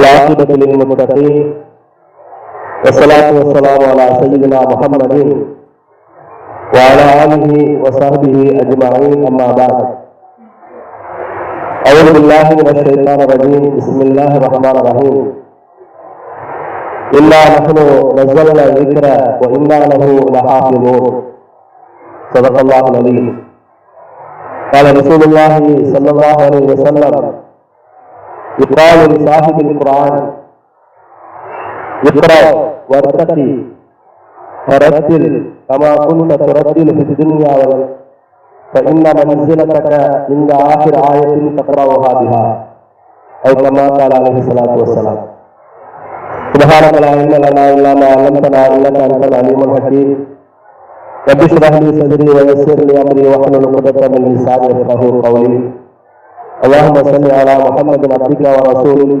والعاقبة للمتقين. والصلاة والسلام على سيدنا محمد وعلى آله وصحبه أجمعين. أما بعد أعوذ بالله من الشيطان الرجيم. بسم الله الرحمن الرحيم. إنا نحن نزلنا الذكر وإنا له لحافظون. صدق الله العظيم. قال رسول الله صلى الله عليه وسلم يقال لصاحب القرآن اقرأ وارتقي فرتل كما كنت ترتل في الدنيا وال- فإن منزلتك عند آخر آية تقرأها بها أو كما قال عليه الصلاة والسلام سبحانك لا علم لنا إلا ما علمتنا إنك أنت العليم الحكيم رب اشرح لي صدري ويسر لي أمري واحلل عقدة من لساني يفقهوا قولي اللهم صل على محمد عبدك ورسولك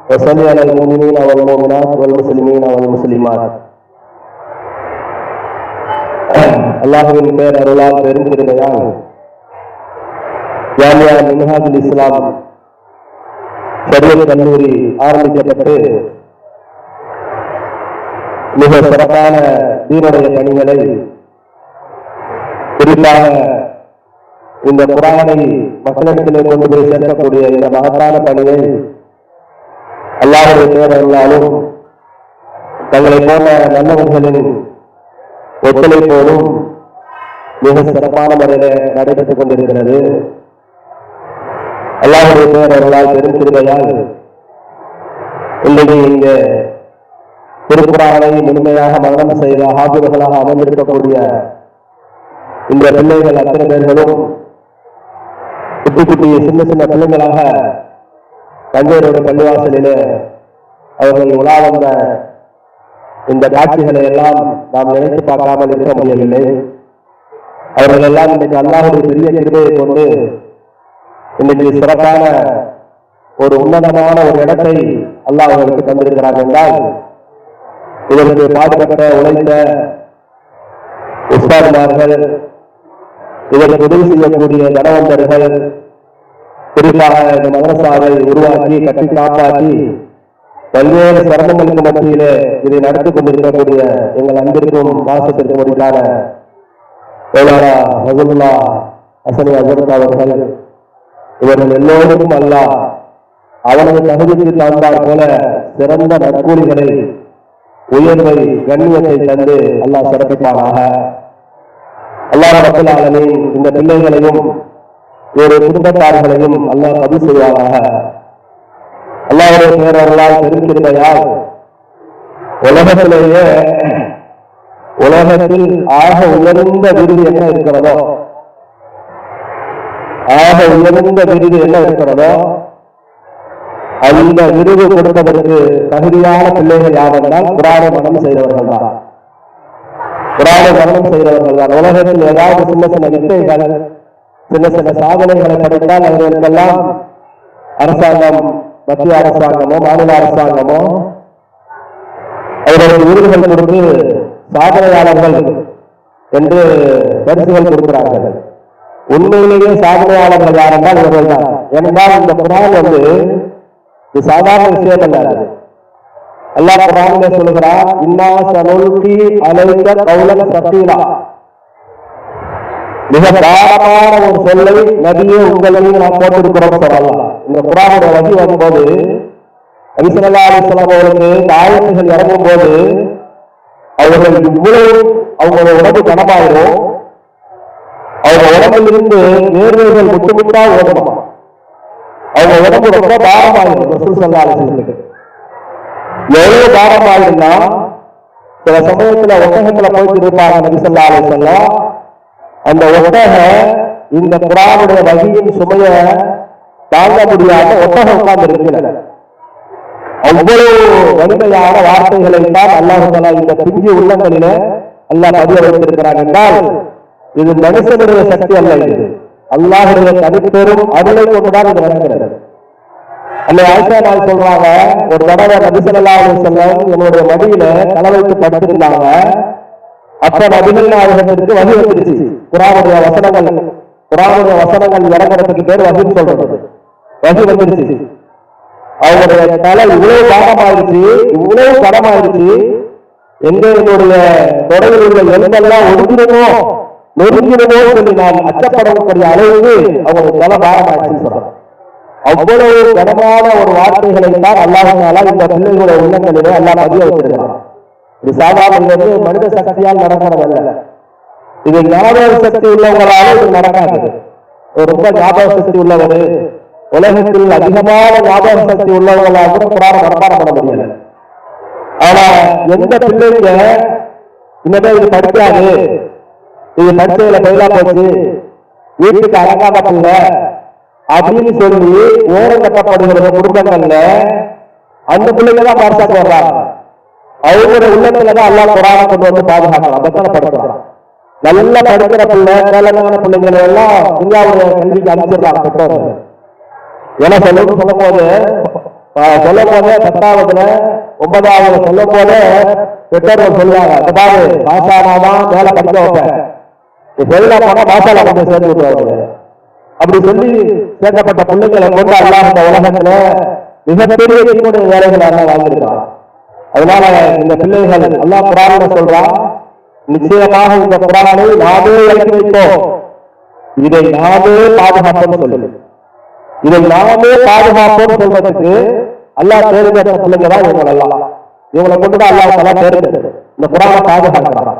وصل على المؤمنين والمؤمنات والمسلمين والمسلمات அல்லாஹுவின் பேர் அருளால் பெருங்கிருமையால் ஜாமியா மின்ஹாஜுல் இஸ்லாம் ஷரியத் கல்லூரி ஆரம்பிக்கப்பட்டு மிக சிறப்பான தீனுடைய பணிகளை குறிப்பாக இந்த குரானை மக்களிடத்திலே கொண்டு போய் சேர்க்கக்கூடிய இந்த மகத்தான பணியை அல்லாஹுடைய பேரர்களாலும் தங்களை போன்ற நல்லவர்களின் ஒத்துழைப்போடும் மிக சிறப்பான முறையில் நடைபெற்றுக் கொண்டிருக்கிறது. அல்லாஹுடைய பேரர்களால் பெருங்கிருமையால் இன்றைக்கு இங்கே திருக்குறானை முழுமையாக மரணம் செய்த ஆபிர்களாக அமைந்திருக்கக்கூடிய இந்த பிள்ளைகள் அத்தனை பேர்களும் குட்டி குட்டி சின்ன சின்ன பிள்ளைங்களாக தஞ்சையரோட பள்ளிவாசலிலே அவர்கள் உலா வந்த இந்த காட்சிகளை எல்லாம் நாம் நினைத்து பார்க்காமல் இருக்க முடியவில்லை. அவர்கள் எல்லாம் இன்னைக்கு அல்லாஹுடைய பெரிய கிருபையை கொண்டு இன்னைக்கு சிறப்பான ஒரு உன்னதமான ஒரு இடத்தை அல்லாஹ் அவர்களுக்கு தந்திருக்கிறார் என்றால் இதற்கு பாடுபட்ட உழைத்த உஸ்தாதுமார்கள் இதற்கு உதவி செய்யக்கூடிய தடவந்தர்கள் குறிப்பாக இந்த மதரசாவை உருவாக்கி கட்டி காப்பாற்றி பல்வேறு சிரமங்களுக்கு மத்தியிலே இதை நடத்தி கொண்டிருக்கக்கூடிய எங்கள் அன்பிற்கும் பாசத்திற்கும் முடிக்கான தோழரா ரகுல்லா ஹசனி அசரத் அவர்கள். இவர்கள் எல்லோருக்கும் அல்லாஹ் அவரது தகுதிக்கு தந்தார் போல சிறந்த நற்கூலிகளை உயர்வை கண்ணியத்தை தந்து அல்லாஹ் சிறப்பிப்பானாக அல்லாஹ் ரபுல் இந்த பிள்ளைகளையும் ஒரு குடும்பத்தார்களையும் அல்லாஹ் பதிவு செய்வாராக அல்லாஹுடைய பேரர்களால் பெருங்கிருமையால் உலகத்திலேயே உலகத்தில் ஆக உயர்ந்த விருது என்ன இருக்கிறதோ ஆக உயர்ந்த விருது என்ன இருக்கிறதோ அந்த விருது கொடுப்பதற்கு தகுதியான பிள்ளைகள் யாரென்றால் குரானை மனம் செய்தவர்கள் தான். குரானை கவனம் செய்தவர்கள் தான். உலகத்தில் ஏதாவது சின்ன சின்ன வித்தைகள் சின்ன சின்ன சாதனைகளை படைத்தால் அவர்களுக்கெல்லாம் அரசாங்கம் மத்திய அரசாங்கமோ மாநில அரசாங்கமோ அவர்களுக்கு விருதுகள் கொடுத்து சாதனையாளர்கள் என்று பரிசுகள் கொடுக்கிறார்கள். உண்மையிலேயே சாதனையாளர்கள் யார் என்றால் இவர்கள் தான். ஏனென்றால் இந்த குரான் வந்து இது சாதாரண விஷயம் அல்ல அல்லாஹ் குரானிலே சொல்லுகிறார் இன்னா சனுல்கி அலைக்க கௌலக சத்தீலா மிக பாரமான ஒரு சொல்லை நபியே உங்களையும் நான் போட்டிருக்கிறோம் சொல்லலாம். இந்த குரானுடைய வகி வரும்போது அபிசல்லா அலிஸ்லாம் அவர்களுக்கு இந்த ஆயத்துகள் இறங்கும் போது அவர்கள் இவ்வளவு அவங்களோட உடம்பு கனமாயிரும். அவங்க உடம்பிலிருந்து நேர்வைகள் முட்டு முட்டா ஓடணும். அவங்க உடம்பு ரொம்ப பாரமாயிரும் ரசூல் சல்லா அலிஸ்லத்துக்கு எவ்வளவு பாரமாயிருந்தா சில சமயத்துல ஒட்டகத்துல போயிட்டு இருப்பாங்க நபிசல்லா அலிசல்லாம் அந்த ஒட்டக இந்த குரானுடைய வகையின் சுமைய தாங்க முடியாத ஒட்டகம் உட்கார்ந்து இருக்கிற அவ்வளவு வலிமையான வார்த்தைகளை தான் அல்லாஹ் இந்த பிஞ்சு உள்ளங்களில அல்லாஹ் பதிய வைத்திருக்கிறார் என்றால் இது மனுஷனுடைய சக்தி அல்ல இது. அல்லாஹுடைய தனிப்பெரும் அருளை கொண்டுதான் இது நடக்கிறது. அல்ல ஆயிஷா நாள் சொல்றாங்க ஒரு தடவை நபிசல்லா செல்லம் என்னுடைய மடியில தலை படுத்திருந்தாங்க. அப்ப நபிகள் நாயகத்திற்கு வகி வந்துருச்சு. குரானுடைய வசனங்கள் குரானுடைய வசனங்கள் இறங்குறதுக்கு பேர் வகின்னு சொல்றது. வகி வந்துருச்சு. அவங்களுடைய தலை இவ்வளவு பாடமாயிருச்சு இவ்வளவு படமாயிருச்சு எங்க என்னுடைய தொடரில் உள்ள எண்ணெல்லாம் ஒடுங்கிடுமோ நெருங்கிடுமோ சொல்லி நான் அச்சப்படக்கூடிய அளவுக்கு அவங்களுடைய தலை பாடமாயிருச்சுன்னு சொல்றேன் அவ்வளவு கனமான ஒரு வார்த்தைகளை தான் அல்லாஹால இந்த பிள்ளைகளுடைய உள்ளங்களிலே அல்லா பதிய வச்சிருக்கிறான் இது சாதாரண மனித சக்தியால் நடக்கிறதல்ல. இது ஞாபக சக்தி உள்ளவங்களால இது நடக்காது. ரொம்ப ஞாபக சக்தி உள்ளவர். உலகத்தில் அதிகமான ஞாபக சக்தி உள்ளவங்களால கூட குரான மனப்பாடம் பண்ண முடியல. ஆனா எந்த பிள்ளைங்க இனிமே இது படிக்காது இது படிச்சதுல பயிலா போச்சு வீட்டுக்கு அழகாத பிள்ளை அப்படின்னு சொல்லி ஓரம் கட்டப்படுகிற குடும்பங்கள்ல அந்த பிள்ளைங்க தான் பாரசாக்கு வர்றாங்க. அவங்களோட உள்ளத்துல தான் அல்லா குரான கொண்டு வந்து பாதுகாக்கலாம் பத்திரப்படுத்துறாங்க நல்லா படிக்கிற பிள்ளை கேளமான பிள்ளைங்களை எல்லாம் இந்தியாவுடைய கல்விக்கு அனுப்பிச்சிடுறாங்க பெற்றோர்கள். ஏன்னா சொல்லும் சொல்லும் போது சொல்ல போதே பத்தாவதுல ஒன்பதாவது சொல்ல போதே பெற்றோர்கள் சொல்லுவாங்க அதாவது பாசானாதான் மேல படிக்க வைப்பேன். நீ போனா பாசால கொஞ்சம் சேர்ந்து விட்டுவாங்க அப்படி சொல்லி சேர்க்கப்பட்ட பிள்ளைகளை கொண்டு அல்லாஹ் இந்த உலகத்துல மிகப்பெரிய தீனுடைய வேலைகளை வாழ்ந்திருக்கிறான் அதனால இந்த பிள்ளைகள் அல்லாஹ் குரான சொல்றான் நிச்சயமாக இந்த புராணை நாமே இறக்கி வைத்தோம் இதை நாமே பாதுகாப்போம் சொல்லு. இதை நாமே பாதுகாப்போம் சொல்றதுக்கு அல்லாஹ் தேர்ந்தெடுத்த பிள்ளைங்க தான் இவங்க எல்லாம் இவங்களை கொண்டு தான் அல்லாஹ் தலா தேர்ந்தெடுத்து இந்த குரானை பாதுகாக்கிறான்.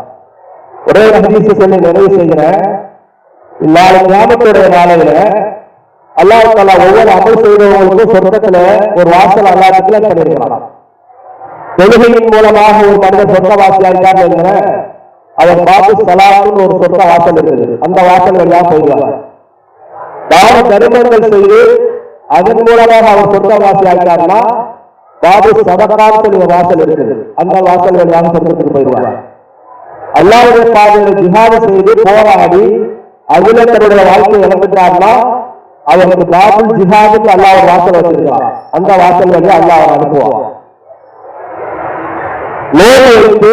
ஒரே ஹதீஸ் சொல்லி நிறைவு செய்கிறேன். நாளை கிராமத்துடைய நாளையில அல்லாஹ் தலா ஒவ்வொரு அமல் செய்தவங்களுக்கும் சொர்க்கத்துல ஒரு வாசல் அல்லாஹ் டிக்ளேர் தொழுகையின் மூலமாக ஒரு மனிதர் சொர்க்கவாசி ஆகிட்டார் என்கிற அதை பார்த்து சலாத்துன்னு ஒரு சொர்க்க வாசல் இருக்குது. அந்த வாசல் வழியாக போயிடுவார் தான தருமங்கள் செய்து அதன் மூலமாக அவர் சொர்க்கவாசி இருக்காருன்னா பாபு சதகான்னு ஒரு வாசல் இருக்குது. அந்த வாசல் வழியாக சொர்க்கத்துக்கு போயிடுவார் அல்லாவுடைய பாதையில ஜிஹாது செய்து போராடி அதுல தன்னுடைய வாழ்க்கை இழந்துட்டார்னா அவருக்கு பாபுல் ஜிஹாதுக்கு அல்லாஹ் ஒரு வாசல் வச்சிருக்கான். அந்த வாசல் வந்து அல்லாஹ் அவரை அனுப்புவான். நோய் எடுத்து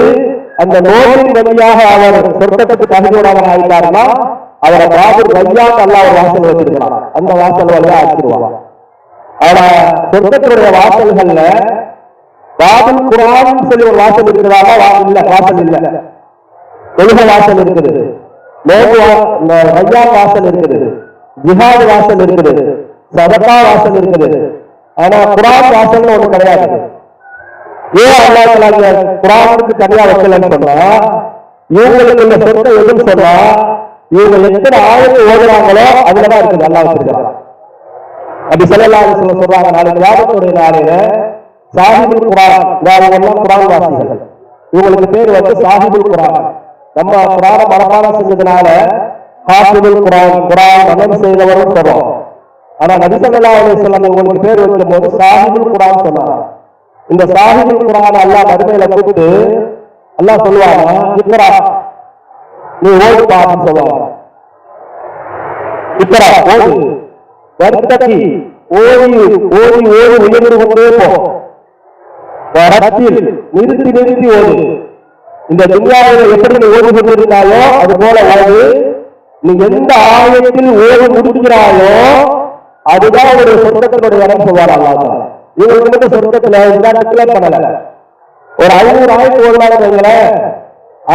அந்த நோயின் வழியாக அவர் சொர்க்கத்துக்கு தகுதியுடையவர் ஆகிட்டார்னா அவரை பாபுல் வையாக்கு அல்லாஹ் ஒரு வாசல் வச்சிருக்கான். அந்த வாசல் வழியா ஆக்கிடுவான் ஆனா சொர்க்கத்தினுடைய வாசல்கள்ல பாபுல் குரான் சொல்லி ஒரு வாசல் இருக்கிறாரா வா- இல்ல வாசல் இல்ல. தொழுக வாசல் இருக்குது நோக்கு இந்த வையா வாசல் இருக்குது ஜிஹாது வாசல் இருக்குது சதகா வாசல் இருக்குது. ஆனா குரான் வாசல்னு ஒண்ணு கிடையாது. ஏன் அல்லாஹ் குரானுக்கு தனியா வைக்கலன்னு சொன்னா இவங்களுக்கு இந்த சொத்தை எதுன்னு சொன்னா இவங்க எத்தனை ஆயிரத்தி ஓடுறாங்களோ அதுலதான் இருக்குது நல்லா வச்சிருக்காங்க. அப்படி சொல்லலாம் சொல்ல சொல்றாங்க. நாளைக்கு யாபத்துடைய நாளையில சாஹிபுல் குரான் இவங்க எல்லாம் குரான் வாசிகள். இவங்களுக்கு பேர் வந்து சாஹிபுல் குரான். நம்ம குரான மனப்பாடம் செஞ்சதுனால ஹாஃபிபுல் குரான் குரான் மனம் செய்தவரும் சொல்றோம். ஆனா நபிசல்லா அலிஸ்லாம் உங்களுக்கு பேர் வைக்கும் போது சாஹிபுல் குரான் சொன்னாங்க. இந்த சாஹிபுல் குரான் அல்லா மறுமையில கூப்பிட்டு அல்லா சொல்லுவாங்க இக்கரா நீ ஓடு பான்னு சொல்லுவாங்க. இக்கரா ஓடு வருத்தத்தி ஓடி ஓடி ஓடி உயர்ந்து கொண்டே போ. வரத்தில் நிறுத்தி நிறுத்தி ஓடு இந்த துன்யாவில் எப்படி நீ ஓடி கொண்டிருந்தாயோ அது போல வாழ்வு நீ எந்த ஆலயத்தில் ஓடி முடிக்கிறாயோ அதுதான் ஒரு சொர்க்கத்தினுடைய இடம் சொல்வார் அல்லாஹ் இவங்களுக்கு மட்டும் சொர்க்கத்துல இந்த டிக்ளேர் பண்ணல. ஒரு ஐநூறு ஆயிரத்தி ஒரு நாள் வைங்களேன்.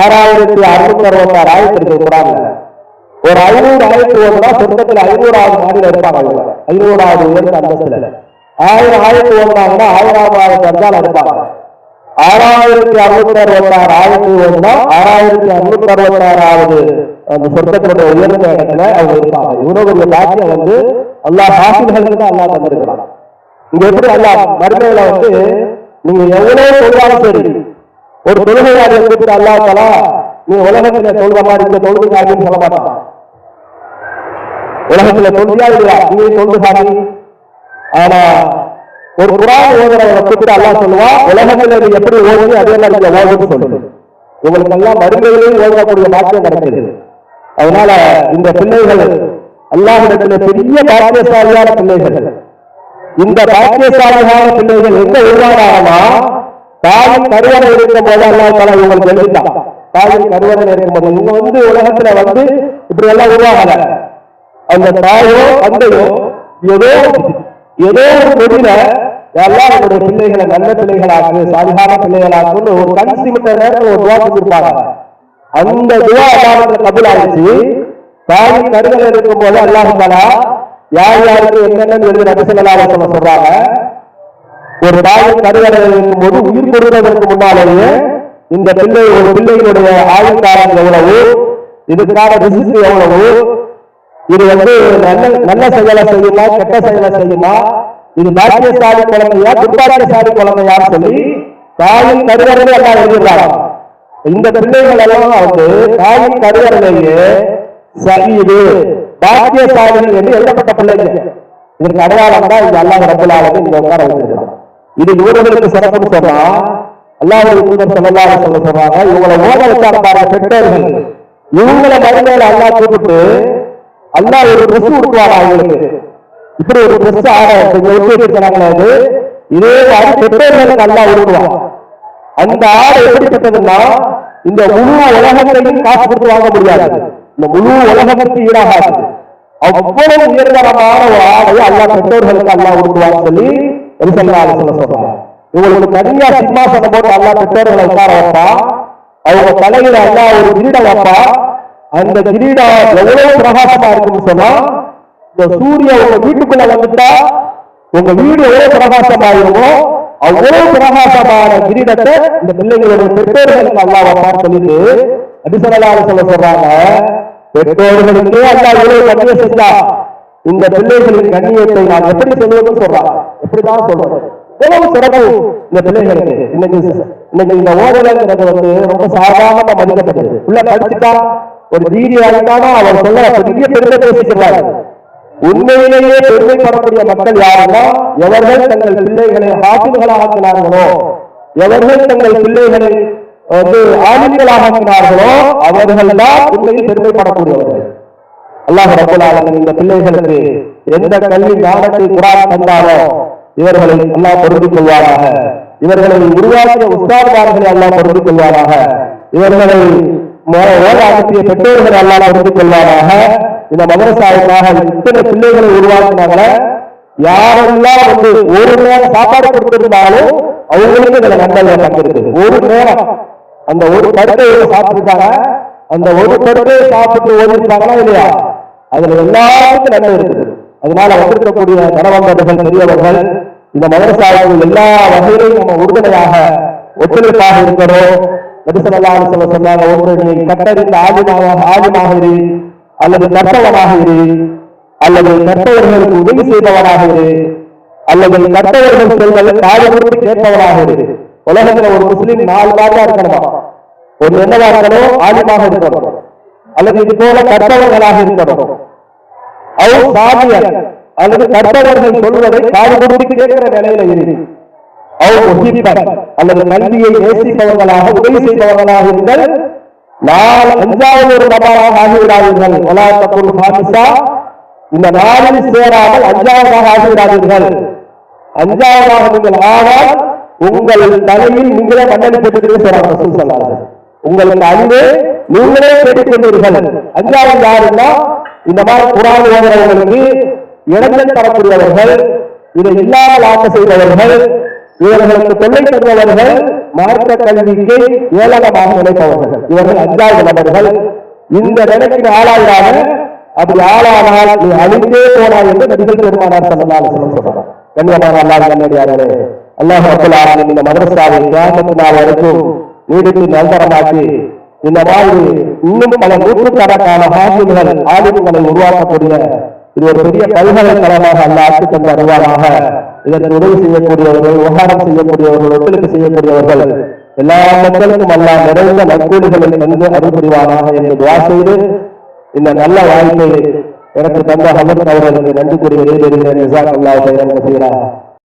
ஆறாயிரத்தி அறுநூத்தி அறுபத்தாறு ஆயிரத்தி இருக்கு கூடாது ஒரு ஐநூறு ஆயிரத்தி ஒரு நாள் சொர்க்கத்துல ஐநூறாவது மாடியில் இருப்பாங்க ஐநூறாவது உயர்ந்த அந்தஸ்துல. ஆயிரம் ஆயிரத்தி ஒன்றாங்கன்னா ஆயிரம் ஆயிரத்தி அஞ்சால் இருப்பாங்க. ஆறாயிரத்தி அறுநூத்தி அறுபத்தாறு ஆயிரத்தி ஒன்னா ஆறாயிரத்தி அறுநூத்தி அறுபத்தாறாவது அந்த சொர்க்கத்தினுடைய உயர்ந்த இடத்துல அவங்க இருப்பாங்க. இவனுடைய பாக்கியம் வந்து எல்லா பாசில்களுக்கு தான் அல்லா தந்திருக்கிறான். இங்க எப்படி அல்லாஹ் மறுமையில வந்து நீங்க எவ்வளவு தொழுதாலும் சரி ஒரு தொழுகையாளர் இருந்துட்டு அல்லா தலா நீ உலகத்துல தொழுத மாதிரி இந்த தொழுகை அப்படின்னு சொல்ல மாட்டான். உலகத்துல தொழுதியா இல்லையா? நீ தொழுது சாமி ஆனா ஒரு குரான் ஓதுறவரை கூப்பிட்டு அல்லாஹ் சொல்லுவா உலகத்துல நீ எப்படி ஓடுது அதே மாதிரி இங்க ஓடுன்னு சொல்லுது உங்களுக்கு எல்லாம் மருந்துகளையும் ஓதக்கூடிய பாக்கியம் நடக்குது அதனால இந்த பிள்ளைகள் அல்லாஹிடத்துல பெரிய பாக்கியசாலியான பிள்ளைகள். இந்த பாக்கியசாலியான பிள்ளைகள் எங்க உருவானாங்கன்னா தாயின் கருவறை இருக்கும் போது அல்லாஹ் தாலா இவங்களுக்கு எழுதிட்டான். தாயின் கருவறை இருக்கும் போது இவங்க வந்து உலகத்துல வந்து இப்படி எல்லாம் உருவாகல. அந்த தாயோ தந்தையோ ஏதோ ஏதோ ஒரு தொழில எல்லாம் என்னுடைய பிள்ளைகளை நல்ல பிள்ளைகளாக்கு சாதிகான பிள்ளைகளாக்குன்னு ஒரு கண் சிமிட்ட நேரத்தில் ஒரு துவா செஞ்சிருப்பாங்க. அந்த துவா அல்லாஹ் கபூல் ஆயிடுச்சு தாய் கருதல் இருக்கும் போது அல்லாஹ் யார் யாருக்கு என்னென்னு எழுதி நபிசல்லாஹ் சொல்றாங்க. ஒரு தாய் கருதல் இருக்கும் போது உயிர் கொடுப்பதற்கு முன்னாலேயே இந்த பிள்ளை ஒரு பிள்ளைகளுடைய ஆயுள்காலம் எவ்வளவு இதுக்கான ரிசிஸ்ட் எவ்வளவு இது வந்து நல்ல நல்ல செயலை செய்யுமா கெட்ட செயலை செய்யுமா? இது பாக்கியசாலி குழந்தையா துர்பாக்கியசாலி குழந்தையான்னு சொல்லி தாயின் கருவறையில எல்லாம் எழுதிடுறாங்க இந்த பிள்ளைகள் எல்லாம் வந்து தாயின் கருவறையிலேயே சகிது பாக்கியசாலிகள் என்று எழுதப்பட்ட பிள்ளைங்க. இதற்கு அடையாளம் தான் இது அல்லாஹ் ரப்பல் ஆலமீன் இங்க உட்கார வச்சிருக்காங்க இது இவர்களுக்கு சிறப்புன்னு சொன்னா அல்லாஹ் தூதர் ஸல்லல்லாஹு சொல்ல சொல்றாங்க இவங்களை ஓட வச்சாங்க பாருங்க பெற்றோர்கள். இவங்களை மறுமையில அல்லாஹ் கூப்பிட்டு அல்லா ஒரு ட்ரெஸ் கொடுக்குவாங்க அவங்களுக்கு? இப்படி ஒரு ட்ரெஸ் ஆடாது இதே மாதிரி பெற்றோர்களுக்கு அல்லா விடுவான் அந்த ஆடை எப்படிப்பட்டதுன்னா இந்த முழு உலகத்தையும் காசு கொடுத்து வாங்க முடியாது. இந்த முழு உலகத்துக்கு ஈடாகாது. அவ்வளவு உயர்தரமான ஒரு ஆடை அல்லா பெற்றோர்களுக்கு அல்லா கொடுக்குவான்னு சொல்லி எரிசல்லால சொல்ல சொல்றாங்க. இவங்களுக்கு தனியா சிம்மாசனம் போட்டு அல்லா பெற்றோர்களை உட்கார வைப்பா. அவங்க தலையில அல்லா ஒரு வீட வைப்பா. அந்த கிரீடம் எவ்வளவு பிரகாசமா இருக்குன்னு சொன்னா இந்த சூரிய உங்க வீட்டுக்குள்ள வந்துட்டா உங்க வீடு எவ்வளவு பிரகாசமாயிருமோ அவ்வளவு பிரகாசமான கிரீடத்தை இந்த பிள்ளைகளுடைய பெற்றோர்களுக்கு நல்லா வைப்பான்னு சொல்லிட்டு சொல்ல சொல்றாங்க பெற்றோர்களுக்கு அல்லா இவ்வளவு கண்ணியம் செஞ்சா இந்த பிள்ளைகளின் கண்ணியத்தை நான் எப்படி சொல்லுவேன்னு சொல்றாங்க எப்படிதான் சொல்றேன் எவ்வளவு சிறப்பு? இந்த பிள்ளைகளுக்கு. இன்னைக்கு இன்னைக்கு இந்த ஓதலைங்கிறது வந்து ரொம்ப சாதாரணமா மதிக்கப்பட்டது. உள்ள படிச்சுட்டா ஒரு டிகிரி ஆகிட்டானா அவர் சொல்ல பெரிய பெருமை பேசிக்கிறார் உண்மையிலேயே பெருமைப்படக்கூடிய மக்கள் யாருன்னா எவர்கள் தங்கள் பிள்ளைகளை ஆசிரியர்களாக்கினார்களோ எவர்கள் தங்கள் பிள்ளைகளை வந்து ஆளுங்களாக ஆக்கினார்களோ அவர்கள் தான் உண்மையில் பெருமைப்படக்கூடியவர்கள். அல்லாஹ் ரப்பல் ஆலமீன் இந்த பிள்ளைகளுக்கு எந்த கல்வி ஞானத்தை குரான் தந்தாரோ இவர்களை அல்லாஹ் பொருந்திக் கொள்வாராக இவர்களை உருவாக்கிய உஸ்தாதார்களை அல்லாஹ் பொருந்திக் கொள்வாராக இவர்களை மோ- ஓட பெற்றோர்களை அல்லாஹ் பொருந்திக் கொள்வாராக இந்த மதரசாவுக்காக இத்தனை பிள்ளைகளை உருவாக்கினாங்களே? யாரெல்லாம் வந்து ஒரு நேரம் சாப்பாடு கொடுத்திருந்தாலும் அவங்களுக்கு இதுல நன்மை பங்கிருக்கு ஒரு நேரம். அந்த ஒரு கருத்தை சாப்பிட்டுருக்காங்க அந்த ஒரு கருத்தை சாப்பிட்டு ஓடிருக்காங்களா இல்லையா? அதுல எல்லாருக்கும் நன்மை இருக்குது. அதனால வந்திருக்கக்கூடிய கணவந்தர்கள் பெரியவர்கள் இந்த மதரசாவுக்கு எல்லா வகையிலும் நம்ம உறுதுணையாக ஒத்துழைப்பாக இருக்கிறோம். நபிசல்லாஹு சொல்ல சொன்னாங்க ஒன்று நீ கட்டறிந்த ஆலிமாக ஆலிமாக இரு அல்லது கற்றவனாக இரு அல்லது கற்றவர்களுக்கு உதவி செய்பவனாக இரு அல்லது கற்றவர்கள் சொல்வது காது கேட்பவனாக இரு. உலகத்துல ஒரு முஸ்லீம் நாலு மாதிரி இருக்கணுமா? ஒரு என்னவா இருக்கணும் ஆலிமாக இருக்கணும். அல்லது இது போல கற்றவர்களாக இருக்கணும். அவ் சாமியர் அல்லது கற்றவர்கள் சொல்வதை காது கொடுத்து கேட்கிற நிலையில இரு. அவ் முஹிப்பர் அல்லது கல்வியை நேசிப்பவர்களாக உதவி செய்பவர்களாக இருங்கள். நாள் அஞ்சாவது ஒரு நபராக ஆகிவிடாதீர்கள். வலாத்தக்குள் ஹாமிசா இந்த நாளில் சேராமல் அஞ்சாவதாக ஆகிவிடாதீர்கள். அஞ்சாவதாக நீங்கள் ஆனால் உங்கள் தலையில் நீங்களே மண்ணெண்ணி போட்டுக்கிட்டு சொல்றாங்க. உங்களுக்கு அறிவு நீங்களே கேட்டுக்கொண்டீர்கள் அஞ்சாவது யாருன்னா இந்த மாதிரி குரான் ஓதுறவங்களுக்கு இடங்கள் தரக்கூடியவர்கள் இதை இல்லாமல் ஆக்க செய்தவர்கள் இவர்களுக்கு தொல்லை தருபவர்கள் மார்க்க கல்விக்கு ஏளனமாக நினைப்பவர்கள். இவர்கள் அஞ்சாவது நபர்கள். இந்த நிலைக்கு ஆளாயிராக அப்படி ஆளானால் நீ அழிந்தே போனாய் என்று நபிகள் பெருமானார் ஸல்லல்லாஹு அலைஹி சொல்றாங்க கண்ணியமான அல்லாஹ் கண்ணடியாரே அல்லாஹ் ரப்பல் ஆலமீன் இந்த மதரசாவை கியாமத் நாள் வரைக்கும் நீடித்து நல்தரமாக்கி இந்த மாதிரி இன்னும் பல நூற்றுக்கணக்கான ஹாஜிம்கள் ஆலிம்களை உருவாக்கக்கூடிய இது ஒரு பெரிய பல்கலைக்கழகமாக அந்த ஆட்சி தந்த அறிவாராக இதற்கு உதவி செய்யக்கூடியவர்கள் விவகாரம் செய்யக்கூடியவர்கள் ஒத்துழைப்பு செய்யக்கூடியவர்கள் எல்லா மக்களுக்கும் அல்ல நிறைந்த நற்கூலிகளை தந்து அருள் என்று துவா செய்து இந்த நல்ல வாய்ப்பை எனக்கு தந்த ஹமத் அவர்களுக்கு நன்றி கூறி வெளியேறுகிறேன் ஜிசாக் அல்லாஹ் செய்கிறார்